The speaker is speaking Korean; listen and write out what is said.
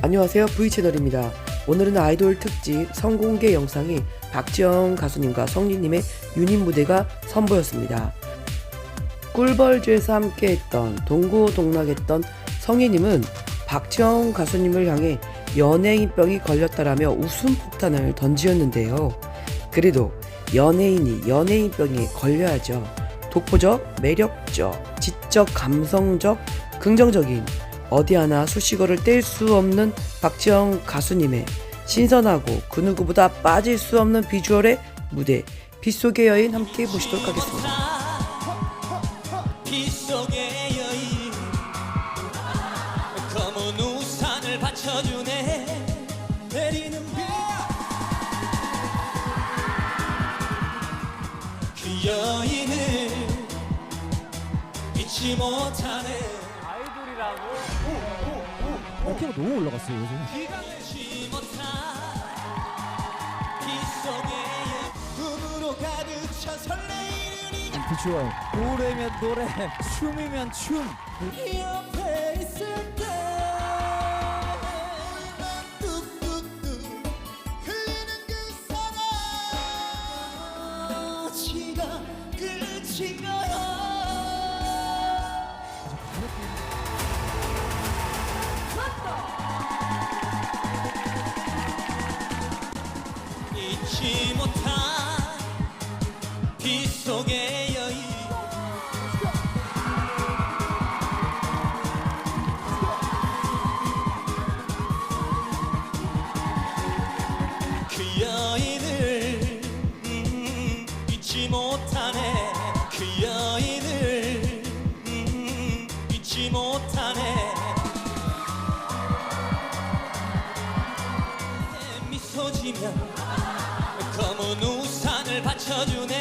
안녕하세요 V채널입니다. 오늘은 아이돌 특집 성공개 영상이 박지영 가수님과 성리님의 유닛 무대가 선보였습니다. 꿀벌주에서 함께했던 동고동락했던 성희님은 박지영 가수님을 향해 연예인병이 걸렸다라며 웃음 폭탄을 던지었는데요. 그래도 연예인이 연예인병에 걸려야죠. 독보적, 매력적, 지적, 감성적, 긍정적인 어디 하나 수식어를 뗄 수 없는 박지영 가수님의 신선하고 그 누구보다 빠질 수 없는 비주얼의 무대 빗속의 여인 함께 보시도록 하겠습니다. 비그 여인을 잊지 못하네 어깨가 너무 올라갔어요 요즘 비주얼 노래면 노래 춤이면 춤 옆에 있을 때 뚝뚝뚝 흐르는 그 사랑 지가 끝인 잊지 못한 빗속의 여인. 그 여인을 음, 잊지 못하네. 그 여인을 음, 잊지 못하네. 미소 지면 검은 우산을 받쳐주네.